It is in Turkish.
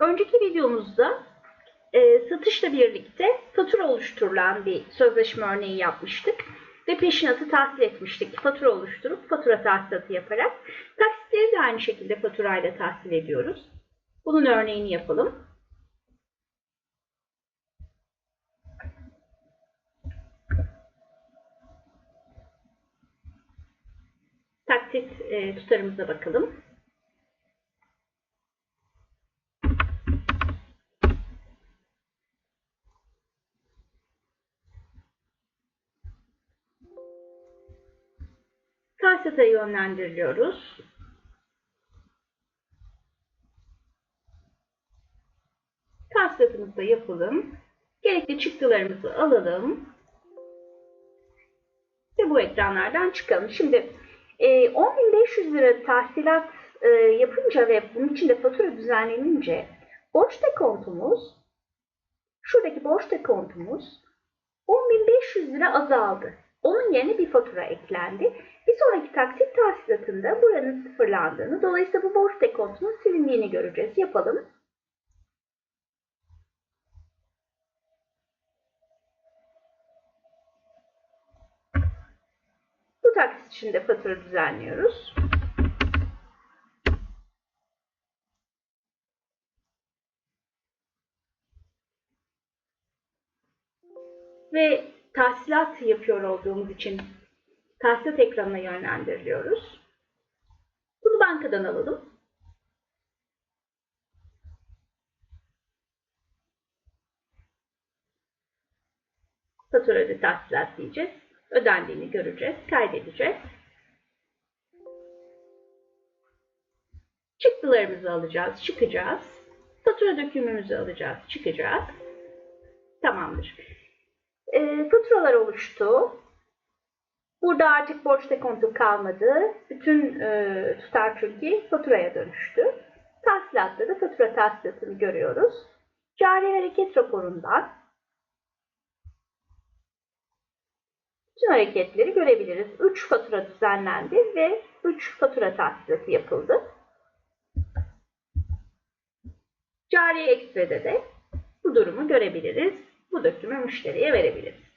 Önceki videomuzda e, satışla birlikte fatura oluşturulan bir sözleşme örneği yapmıştık. Ve peşinatı tahsil etmiştik. Fatura oluşturup fatura tahsilatı yaparak. Taksitleri de aynı şekilde faturayla tahsil ediyoruz. Bunun örneğini yapalım. Taksit e, tutarımıza bakalım. Tahsisata yönlendiriliyoruz. Tahsilatımızı da yapalım. Gerekli çıktılarımızı alalım. Ve bu ekranlardan çıkalım. Şimdi e, 10.500 lira tahsilat e, yapınca ve bunun için de fatura düzenlenince borç dekontumuz şuradaki borç dekontumuz 10.500 lira azaldı. Onun yerine bir fatura eklendi. Bir sonraki taksit tahsilatında buranın sıfırlandığını, dolayısıyla bu borç dekontunun silindiğini göreceğiz. Yapalım. Bu taksit için de fatura düzenliyoruz. Ve tahsilat yapıyor olduğumuz için tahsilat ekranına yönlendiriliyoruz. Bunu bankadan alalım. Faturada tahsilat diyeceğiz. Ödendiğini göreceğiz, kaydedeceğiz. Çıktılarımızı alacağız, çıkacağız. Fatura dökümümüzü alacağız, çıkacağız. Tamamdır. E, faturalar oluştu. Burada artık borç dekontu kalmadı. Bütün e, tutar çünkü faturaya dönüştü. Tahsilatta da fatura tahsilatını görüyoruz. Cari hareket raporundan bütün hareketleri görebiliriz. 3 fatura düzenlendi ve 3 fatura tahsilatı yapıldı. Cari ekstrede de bu durumu görebiliriz. Bu dökümü müşteriye verebiliriz.